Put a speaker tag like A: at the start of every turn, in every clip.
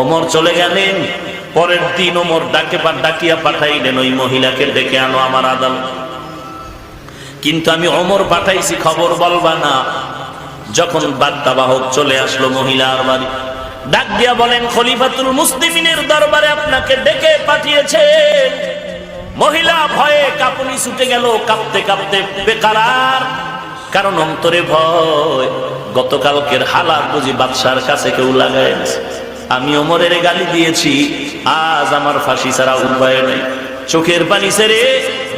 A: অমর চলে গেলেন। পরের দিন ওমর ডাকে পা ডাকিয়া পাঠাইলেন, ওই মহিলাকে ডেকে আনো আমার আদালত। কিন্তু আমি অমর পাঠাইছি, খবর বলবা না। যখন বার্তাবাহক চলে আসলো মহিলার বাড়ি, ডাক দিয়া বলেন, খলিফাতুল মুসলিমিনের দরবারে আপনাকে ডেকে পাঠিয়েছে মহিলা ভয়ে কাপুনি ছুটে গেল, কাঁপতে কাঁপতে বেকারার কারণ অন্তরে ভয়। গতকালকের হালাত বুঝি বাদশার কাছে কেউ লাগায় আমি ওমরের গালি দিয়েছি, আজ আমার ফাঁসি ছাড়া উপায় নেই। চোখের পানি সেরে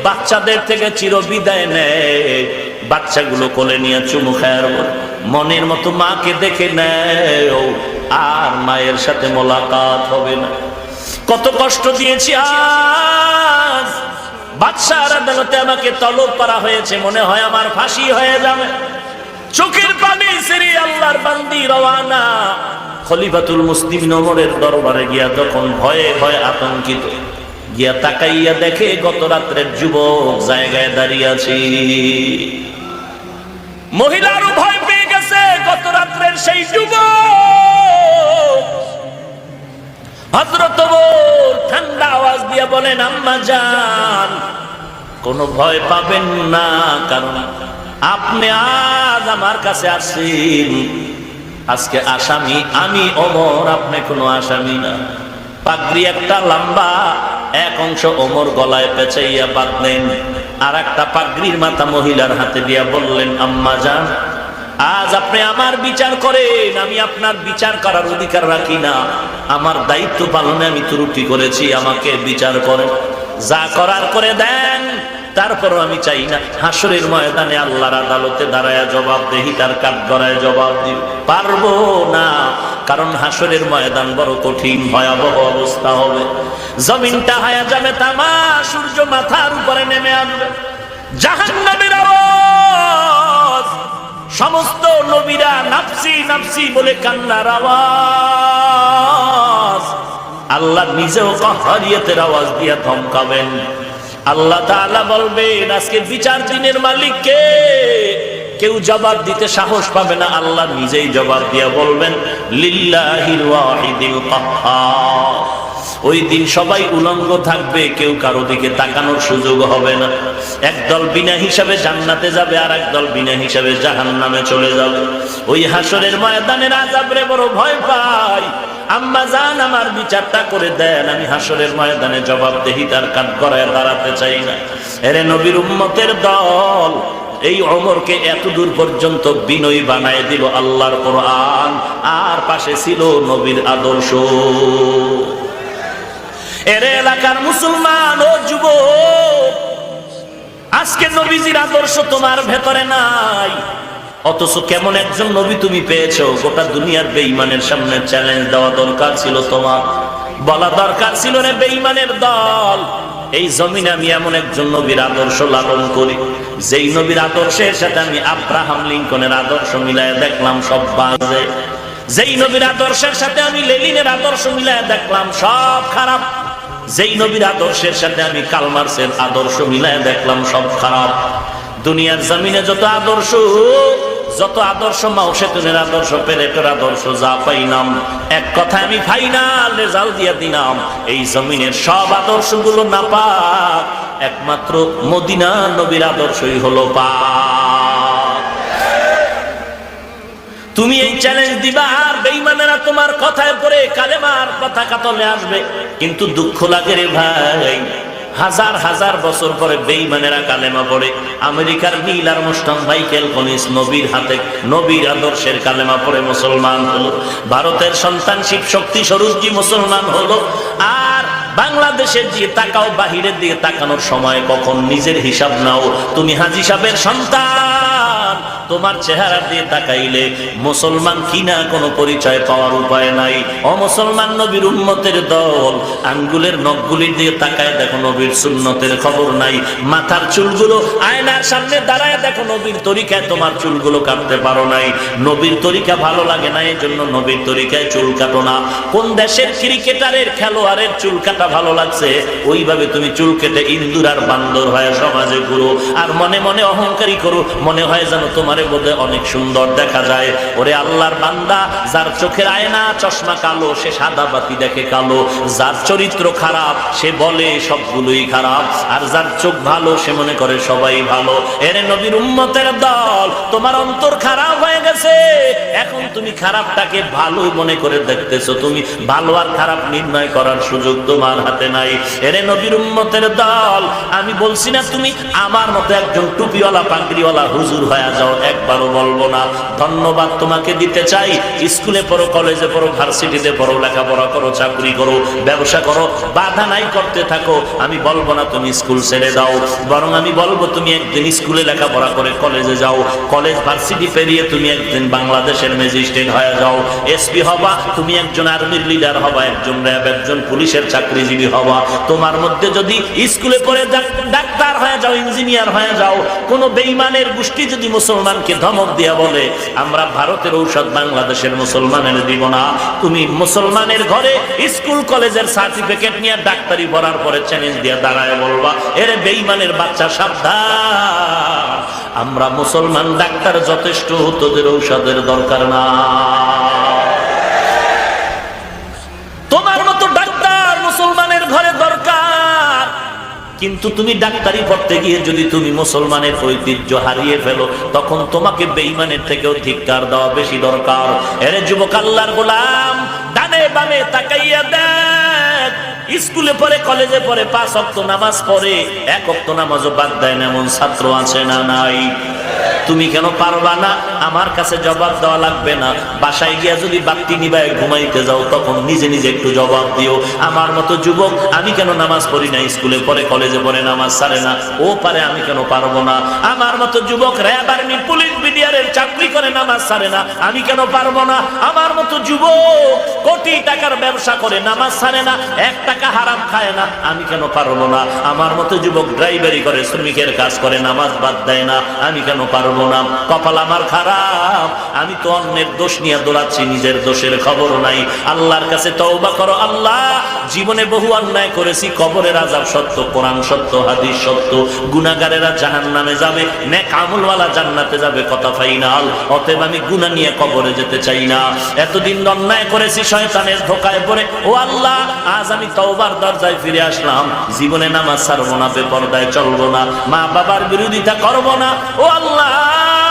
A: বাচ্চাদের থেকে চির বিদায় নেয়। বাচ্চাগুলো কোলে নিয়ে চুমু খায় মনের মতো মাকে দেখে নেয় আর মায়ের সাথে মোলাকাত হবে না। কত কষ্ট দিয়েছি আজ। বাদশার আদালতে আমাকে তলব করা হয়েছে, মনে হয় আমার ফাঁসি হয়ে যাবে। চোখের পানি সেরে আল্লাহর বান্দি রওয়ানা খলিফাতুল মুসলিম নমরের দরবারে গিয়া তখন ভয়ে ভয়ে আতঙ্কিত, গিয়া তাকাইয়া দেখে গত রাত্রের যুবক জায়গায় দাঁড়িয়ে আছে। মহিলারও ভয় পেয়ে গেছে গত রাত্রের সেই যুবক। হজরত ঠান্ডা আওয়াজ দিয়ে বলেন, আম্মা যান কোনো ভয় পাবেন না, কারণ আপনি আজ আমার কাছে আসছেন। আজকে আসামি, আমি অমর, আপনি কোনো আসামি না। পাগড়ি একটা লম্বা, এক অংশ অমর গলায় পেঁচাইয়া বাঁধলেন আর একটা পাগড়ির মাথা মহিলার হাতে দিয়া বললেন, আম্মা যান, আজ আপনি আমার বিচার করেন, আমি আপনার বিচার করার অধিকার রাখি না। আমার দায়িত্ব পালনে আমি ত্রুটি করেছি, আমাকে বিচার করেন। যা করার করে দেন তারপরও আমি চাই না, হাসরের ময়দানে আল্লাহর আদালতে দাঁড়ায় জবাব দেহি তার কাঠ গড়ায় জবাব দিব। পারব না, কারণ হাসরের ময়দান বড় কঠিন, ভয়াবহ অবস্থা হবে। জমিনটা হায়া যাবে, তামা সূর্য মাথার উপরে নেমে আসবে। জাহান্নামের আওয়াজ, সমস্ত নবীরা নাফসি নাফসি বলে কান্নার আওয়াজ। আল্লাহ নিজেও কাহারিয়তের আওয়াজ দিয়ে ধমকাবেন আল্লাহ তাআলা বলবেন আজকে বিচার দিনের মালিককে কেউ জবাব দিতে সাহস পাবে না। আল্লাহ নিজেই জবাব দিয়া বলবেন ওই দিন সবাই উলঙ্গ থাকবে, কেউ কারও দিকে তাকানোর সুযোগ হবে না। একদল বিনা হিসাবে জান্নাতে যাবে, আর একদল বিনা হিসাবে জাহান নামে চলে যাবে। ওই হাসরের ময়দানের আজাবরে বড় ভয় পাই আম্মা জান আমার বিচারটা করে দেন, আমি হাসরের ময়দানে জবাবদেহি তার কাঠ গড়ায় দাঁড়াতে চাই না। এরে নবীর উম্মতের দল, এই অমরকে এত দূর পর্যন্ত বিনয়ী বানায় দিল আল্লাহর কোরআন, আর পাশে ছিল নবীর আদর্শ। এর এলাকার মুসলমান ও যুব আজকে নবীজির আদর্শ তোমার ভেতরে নাই। অথচ কেমন একজন নবী তুমি পেয়েছ? গোটা দুনিয়ার বেঈমানের সামনে চ্যালেঞ্জ দেওয়া দরকার ছিল তোমার। বলা দরকার ছিল রে বেঈমানের দল। এই জমিনে আমি এমন একজন নবীর আদর্শ লালন করি। যেই নবীর আদর্শের সাথে আমি আব্রাহাম লিঙ্কনের আদর্শ মিলায় দেখলাম সব বাজে। যেই নবীর আদর্শের সাথে আমি লেলিনের আদর্শ মিলায় দেখলাম সব খারাপ। যেই নবীর আদর্শের সাথে আমি কালমার্সের আদর্শ মিলায় দেখলাম সব খারাপ। দুনিয়ার জমিনে যত আদর্শ যত আদর্শ মাউসেতুনের আদর্শ পেলেটের আদর্শ যা পাইলাম। এক কথা আমি ফাইনাল রেজাল্ট দিয়া দিলাম। এই জমিনের সব আদর্শগুলো না পাক, একমাত্র মদিনা নবীর আদর্শই হলো পাক। তুমি এই চ্যালেঞ্জ দিবা আর বেইমানেরা তোমার কথায় পরে কালেমার কথা কাতলে আসবে। কিন্তু দুঃখ লাগে রে ভাই হাজার হাজার বছর পরে বেইমানেরা কালেমা পড়ে। আমেরিকার নীল আর মুস্টান মাইকেল কনিস নবীর হাতে নবীর আদর্শের কালেমা পড়ে মুসলমান হলো। ভারতের সন্তান শিব শক্তি স্বরূপজি মুসলমান হলো। আর বাংলাদেশের যে তাকাও, বাহিরের দিকে তাকানোর সময় কখন নিজের হিসাব নাও। তুমি হাজি সাহেবের সন্তান। তোমার চেহারা দিয়ে তাকাইলে মুসলমান কিনা কোনো পরিচয় পাওয়ার উপায় নাই। অমুসলমান নবীর উন্মতের দল, আঙ্গুলের নখগুলির দিয়ে তাকায় দেখো নবীর সুন্নতের খবর নাই। মাথার চুলগুলো আয়নার সামনে দাঁড়ায় দেখো নবীর তরিকায় তোমার চুলগুলো কাটতে পারো নাই। নবীর তরিকা ভালো লাগে না এই জন্য নবীর তরিকায় চুল কাটো না। কোন দেশের ক্রিকেটারের খেলোয়াড়ের চুল কাটা ভালো লাগছে? ওইভাবে তুমি চুল কেটে ইন্দুর আর বান্দর হয়ে সমাজে ঘুরো। আর মনে মনে অহংকারী করো, মনে হয় যেন তোমার তোমারে বোধে অনেক সুন্দর দেখা যায়। ওরে আল্লাহর বান্দা, যার চোখের আয়না চশমা কালো, সে সাদা বাতি দেখে কালো। যার চরিত্র খারাপ, সে বলে সবগুলোই খারাপ। আর যার চোখ ভালো, সে মনে করে সবাই ভালো। এরে নবীর উম্মতের দল, তোমার অন্তর খারাপ হয়ে গেছে। এখন তুমি খারাপটাকে ভালো মনে করে দেখতেছো। তুমি ভালো আর খারাপ নির্ণয় করার সুযোগ তোমার হাতে নাই। এরে নবীর উম্মতের দল, আমি বলছি না তুমি আমার মতো একজন টুপিওয়ালা, পাগড়িওয়ালা হুজুর হয়ে যাও। একবারও বলব না। ধন্যবাদ তোমাকে দিতে চাই। স্কুলে পড়ো, কলেজে পড়ো, ভার্সিটিতে পড়ো, লেখাপড়া করো, চাকরি করো, ব্যবসা করো, বাধা নাই করতে থাকো। আমি বলব না তুমি স্কুল ছেড়ে দাও। বরং আমি বলব তুমি একদিন স্কুলে লেখাপড়া করে কলেজে যাও। কলেজ, ভার্সিটি পেরিয়ে তুমি একদিন বাংলাদেশের ম্যাজিস্ট্রেট হয়ে যাও। এসপি হবা, তুমি একজন আর্মির লিডার হবা, একজন র্যাব, একজন পুলিশের চাকরিজীবী হবা। তোমার মধ্যে যদি স্কুলে পড়ে ডাক্তার হয়ে যাও, ইঞ্জিনিয়ার হয়ে যাও, কোনো বেইমানের গোষ্ঠী যদি মুসলমানকে ধমক দিয়া বলে, আমরা ভারতের ঔষধ বাংলাদেশের মুসলমানের দিব না। তুমি মুসলমানের ঘরে স্কুল, কলেজের সার্টিফিকেট নিয়ে ডাক্তারি পড়ার পরে চ্যালেঞ্জ দিয়ে দাঁড়ায় বলবা, এর বেইমানের বাচ্চা, সাবধান। আমরা মুসলমান, ডাক্তার যথেষ্ট, তোদের ঔষধের দরকার না কিন্তু তুমি ডাক্তারি পড়তে গিয়ে যদি তুমি মুসলমানের ঐতিহ্য হারিয়ে ফেলো, তখন তোমাকে বেইমানের থেকেও ধিক্কার দেওয়া বেশি দরকার। এরে যুবক আল্লাহর গোলাম, ডানে বামে তাকাইয়া দেখ। স্কুলে পড়ে, কলেজে পড়ে, পাঁচ অক্ত নামাজ পড়ে, এক অক্ত নামাজও বাদ দেয় না, এমন ছাত্র আছে না নাই? তুমি কেন পারবা না? আমার কাছে জবাব দেওয়া লাগবে না। বাসায় গিয়া যদি বাতি নিবায় ঘুমাইতে যাও, তখন নিজে নিজে একটু জবাব দিও। আমার মতো যুবক, আমি কেন নামাজ পড়ি না? স্কুলে পড়ে, কলেজে পড়ে, নামাজ সারে না। ও পারে, আমি কেন পারব না? আমার মতো যুবক, র্যাব আর্মি, পুলিশ, বিডিআরের চাকরি করে, নামাজ সারে না। আমি কেন পারব না? আমার মতো যুবক, কোটি টাকার ব্যবসা করে, নামাজ সারে না। এক টাকা হারাম খায় না। আমি কেন পারব না? আমার মতো যুবক ড্রাইভারি করে, শ্রমিকের কাজ করে, নামাজ বাদ দেয় না। আমি কেন পারব না। কপাল আমার খারাপ। আমি তো অন্যের দোষ নিয়ে দৌড়াচ্ছি, নিজের দোষের খবর নাই। আল্লাহর কাছে তওবা করো। আল্লাহ, জীবনে বহু অন্যায় করেছি, কবরের আজাব সত্য, কোরআন সত্য, হাদিস সত্য গুনাগারেরা জাহান নামে যাবে, নেক আমলওয়ালা জান্নাতে যাবে, কথা ফাইনাল। অতএব আমি গুনাহ নিয়ে কবরে যেতে চাই না। এতদিন অন্যায় করেছি, শয়তানের ধোকায় পড়ে। ও আল্লাহ, আজ আমি তওবার দরজায় ফিরে আসলাম। জীবনে নামাজ ছাড়বো না, বেপরদায় চলবো না। মা বাবার বিরোধিতা করব না। ও আল্লাহ Allah.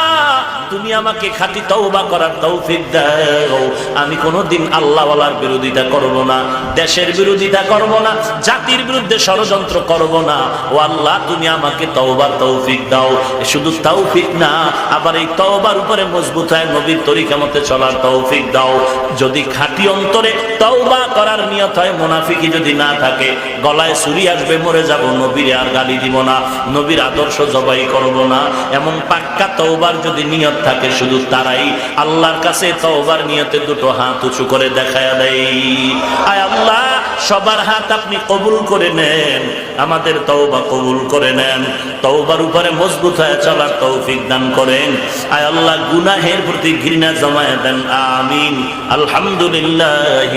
A: তুমি আমাকে খাঁটি তওবা করার তৌফিক দাও। আমি কোনোদিন আল্লাহওয়ালার বিরোধিতা করব না, দেশের বিরোধিতা করব না, জাতির বিরুদ্ধে ষড়যন্ত্র করব না। ও আল্লাহ, তুমি আমাকে তওবার তৌফিক দাও। শুধু তৌফিক না, আবার এই তওবার উপরে মজবুত হয় নবীর তরিকা মতে চলার তৌফিক দাও। যদি খাঁটি অন্তরে তওবা করার নিয়ত হয় মুনাফিকি যদি না থাকে, গলায় ছুরি আসবে, মরে যাব, নবীর আর গালি দিব না। নবীর আদর্শ জবাই করব না। এমন পাক্কা তওবার যদি নিয়ত থাকে, শুধু তারাই আল্লাহর কাছে তওবার নিয়তে দুটো হাত উঁচু করে দেখায় দেয়। আয় আল্লাহ, সবার হাত আপনি কবুল করে নেন, আমাদের তওবা কবুল করে নেন, তওবার উপরে মজবুত হয়ে চলার তৌফিক দান করেন। আয় আল্লাহ, গুনাহের প্রতি ঘৃণা জমায় দেন, আমিন। আলহামদুলিল্লাহ